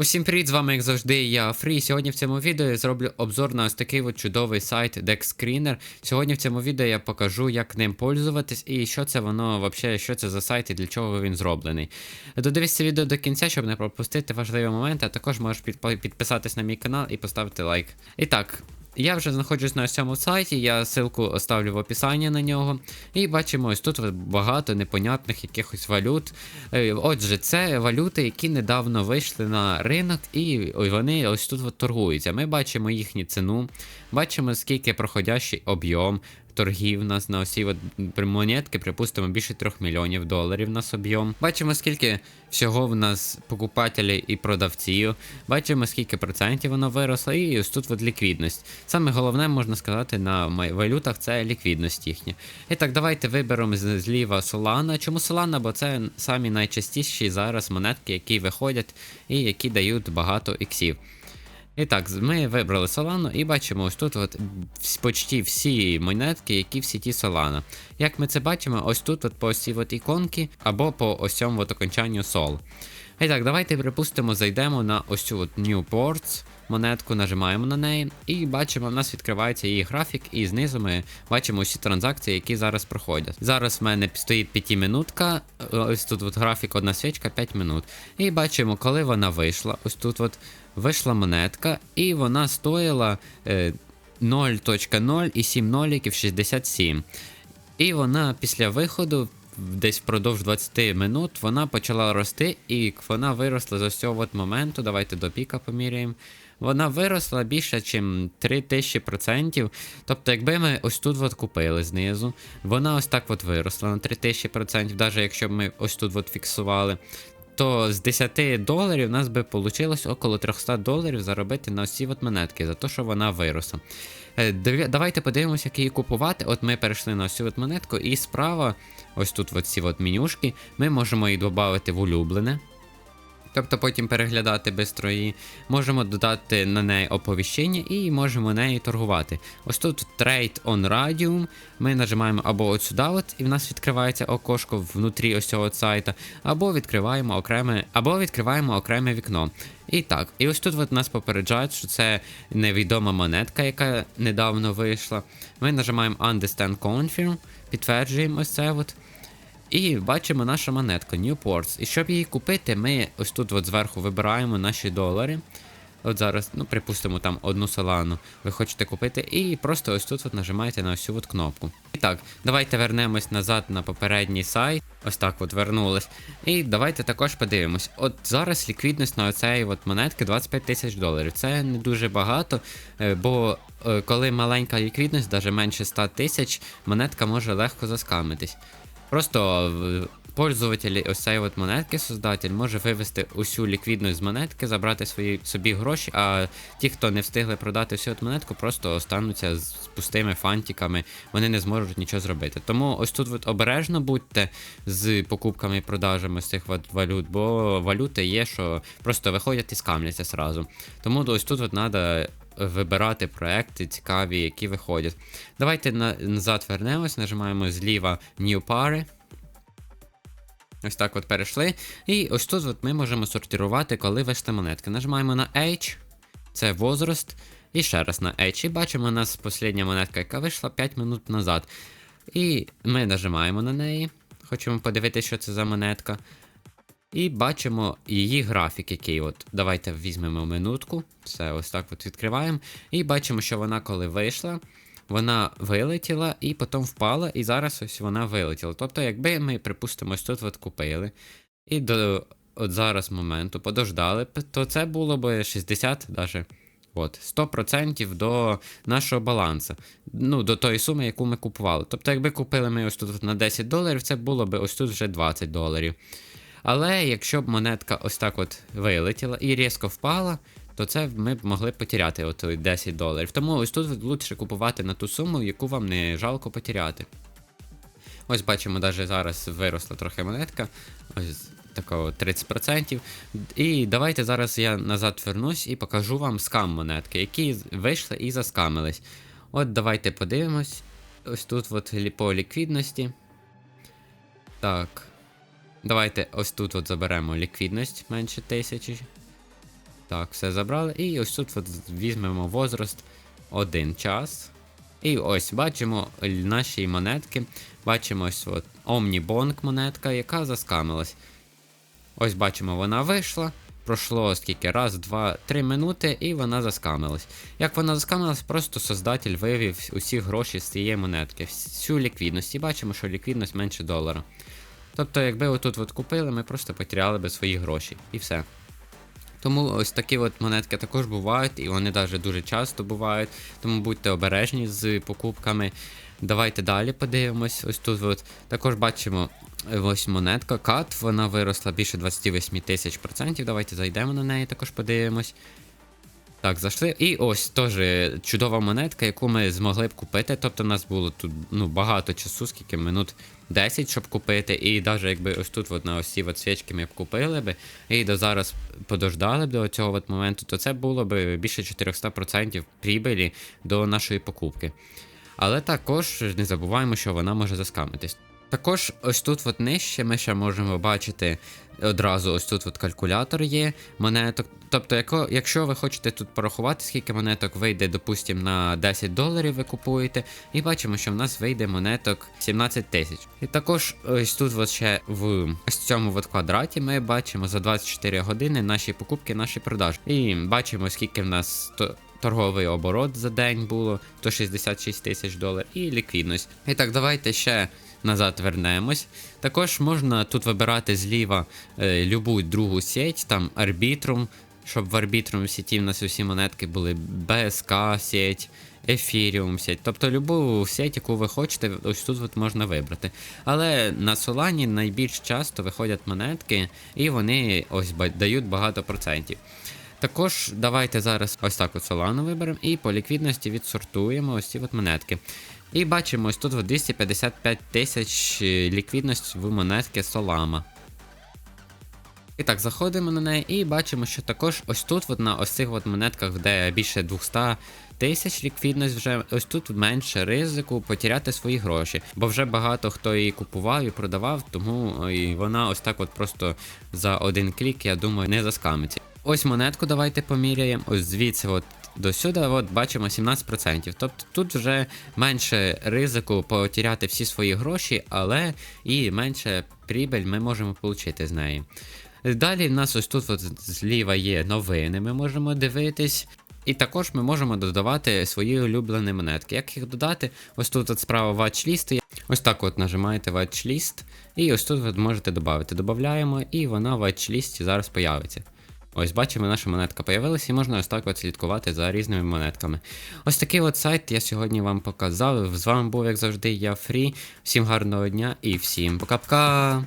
Усім привіт, з вами як завжди, я Фрі. Сьогодні в цьому відео я зроблю обзор на ось такий от чудовий сайт DexScreener. Сьогодні в цьому відео я покажу, як ним пользуватись і що це воно взагалі, що це за сайт і для чого він зроблений. Додивіться відео до кінця, щоб не пропустити важливі моменти, а також можеш підписатись на мій канал і поставити лайк. І так. Я вже знаходжусь на цьому сайті, я ссылку оставлю в описанні на нього. І бачимо, ось тут багато непонятних якихось валют. Е, Отже, це валюти, які недавно вийшли на ринок, і вони ось тут торгуються. Ми бачимо їхню ціну, бачимо, скільки проходящий об'єм торгів нас на осі от монетки, припустимо, більше 3 мільйонів доларів у нас об'єм. Бачимо, скільки всього в нас покупателів і продавців. Бачимо, скільки процентів воно виросло, і ось тут от ліквідність. Саме головне, можна сказати, на валютах це ліквідність їхня. І так, давайте виберемо зліва Solana. Чому Solana? Бо це самі найчастіші зараз монетки, які виходять і які дають багато іксів. І так, ми вибрали Solana і бачимо ось тут от почти всі монетки, які в сіті Solana. Як ми це бачимо, ось тут от по ось цій от іконки або по ось цьому от окончанню Sol. І так, давайте припустимо, зайдемо на ось цю от Newports монетку, нажимаємо на неї, і бачимо, в нас відкривається її графік, і знизу ми бачимо усі транзакції, які зараз проходять. Зараз в мене стоїть 5 минутка, е, ось тут от графік, одна свічка, 5 минут. І бачимо, коли вона вийшла. Ось тут от вийшла монетка, і вона стоїла е, 0.0 і 7 ноліків 67. І вона після виходу, десь впродовж 20 минут, вона почала рости, і вона виросла з ось цього от моменту. Давайте до піка поміряємо. Вона виросла більше, ніж 3000%. Тобто, якби ми ось тут от купили знизу, вона ось так от виросла на 3000%, навіть якщо б ми ось тут от фіксували. То з 10 доларів у нас би вийшло около 300 доларів заробити на всі от монетки, за те, що вона виросла. Е, Давайте подивимося, як її купувати. От ми перейшли на цю от монетку, і справа, ось тут от ці от менюшки, ми можемо її додати в улюблене. Тобто потім переглядати бистро її. Можемо додати на неї оповіщення і можемо нею торгувати. Ось тут Trade on Radium. Ми нажимаємо або от сюди, от, і в нас відкривається окошко внутрі ось цього сайта, або відкриваємо окреме, або відкриваємо окреме вікно. І так, і ось тут от нас попереджають, що це невідома монетка, яка недавно вийшла. Ми нажимаємо Understand Confirm, підтверджуємо ось це. от. І бачимо наша монетка Newports. І щоб її купити, ми ось тут от зверху вибираємо наші долари. От зараз, ну, припустимо, там одну солану ви хочете купити, і просто ось тут от нажимаєте на ось от кнопку. І так, давайте вернемось назад на попередній сайт. Ось так от вернулись. І давайте також подивимось. От зараз ліквідність на оцеї от монетки 25 тисяч доларів. Це не дуже багато, е, бо е, коли маленька ліквідність, навіть менше 100 тисяч, монетка може легко заскамитись. Просто пользователь ось цієї от монетки, создатель, може вивести усю ліквідність з монетки, забрати свої собі гроші, а ті, хто не встигли продати всю от монетку, просто остануться з пустими фантиками, вони не зможуть нічого зробити. Тому ось тут от обережно будьте з покупками і продажами з цих валют, бо валюти є, що просто виходять і скамляться зразу. Тому ось тут от треба вибирати проекти цікаві, які виходять. Давайте на, назад вернемось, нажимаємо зліва New пари. Ось так от перейшли. І ось тут от ми можемо сортувати, коли вийшли монетки. Нажимаємо на H, це возраст. І ще раз на H. І бачимо, у нас остання монетка, яка вийшла 5 минут назад. І ми нажимаємо на неї. Хочемо подивитися, що це за монетка. І бачимо її графік, який от. Давайте візьмемо минутку. Все, ось так от відкриваємо. І бачимо, що вона коли вийшла, вона вилетіла і потім впала, і зараз ось вона вилетіла. Тобто, якби ми, припустимо, ось тут от купили, і до от зараз моменту подождали, то це було б 60 даже. От, 100% до нашого балансу. Ну, до тої суми, яку ми купували. Тобто, якби купили ми ось тут на 10 доларів, це було б ось тут вже 20 доларів. Але якщо б монетка ось так от вилетіла і різко впала, то це ми б могли потеряти от 10 доларів. Тому ось тут лучше купувати на ту суму, яку вам не жалко потеряти. Ось бачимо, навіть зараз виросла трохи монетка. Ось такого 30%. І давайте зараз я назад вернусь і покажу вам скам монетки, які вийшли і заскамились. От давайте подивимось. Ось тут от по ліквідності. Так. Давайте ось тут от заберемо ліквідність менше тисячі. Так, все забрали. І ось тут от візьмемо возраст один час. І ось бачимо наші монетки. Бачимо ось от Omnibonk монетка, яка заскамилась. Ось бачимо, вона вийшла. Пройшло скільки? Раз, два, три минути, і вона заскамилась. Як вона заскамилась, просто создатель вивів усі гроші з цієї монетки, всю ліквідність. І бачимо, що ліквідність менше долара. Тобто, якби отут от купили, ми просто потеряли би свої гроші. І все. Тому ось такі от монетки також бувають, і вони навіть дуже часто бувають. Тому будьте обережні з покупками. Давайте далі подивимось. Ось тут от також бачимо е, ось монетка кат, вона виросла більше 28 тисяч процентів. Давайте зайдемо на неї, також подивимось. Так, зайшли. І ось теж чудова монетка, яку ми змогли б купити. Тобто, нас було тут ну, багато часу, скільки минут 10, щоб купити. І навіть якби ось тут от на ось от свічки ми б купили би, і до зараз подождали б до цього от моменту, то це було б більше 400% прибилі до нашої покупки. Але також не забуваємо, що вона може заскамитись. Також ось тут от нижче ми ще можемо бачити одразу ось тут от калькулятор є монеток. Тобто, якщо ви хочете тут порахувати, скільки монеток вийде, допустимо, на 10 доларів ви купуєте, і бачимо, що в нас вийде монеток 17 тисяч. І також ось тут от ще в ось цьому от квадраті ми бачимо за 24 години наші покупки, наші продажі. І бачимо, скільки в нас. Торговий оборот за день було 166 тисяч доларів і ліквідність. І так, давайте ще назад вернемось. Також можна тут вибирати зліва е, любу другу сеть, там арбітрум, щоб в арбітрум сеті в нас усі монетки були БСК сеть, Ефіріум сеть. Тобто любу сеть, яку ви хочете, ось тут от можна вибрати. Але на Солані найбільш часто виходять монетки, і вони ось дають багато процентів. Також давайте зараз ось так от Solana виберемо і по ліквідності відсортуємо ось ці от монетки. І бачимо, ось тут 255 тисяч е, ліквідності в монетки Solana. І так, заходимо на неї і бачимо, що також ось тут, от на ось цих от монетках, де більше 200 тисяч ліквідність, вже ось тут менше ризику потеряти свої гроші. Бо вже багато хто її купував і продавав, тому е, і вона ось так от просто за один клік, я думаю, не заскамиться. Ось монетку давайте поміряємо. Ось звідси от до сюди от бачимо 17%. Тобто тут вже менше ризику потеряти всі свої гроші, але і менше прибиль ми можемо отримати з неї. Далі в нас ось тут от зліва є новини, ми можемо дивитись. І також ми можемо додавати свої улюблені монетки. Як їх додати? Ось тут от справа є. Ось так от нажимаєте watchlist, і ось тут ви можете додати. Додаємо, і вона в watchlist зараз появиться. Ось бачимо, наша монетка появилася, і можна ось так от слідкувати за різними монетками. Ось такий от сайт я сьогодні вам показав. З вами був, як завжди, я Фрі. Всім гарного дня і всім пока-пока!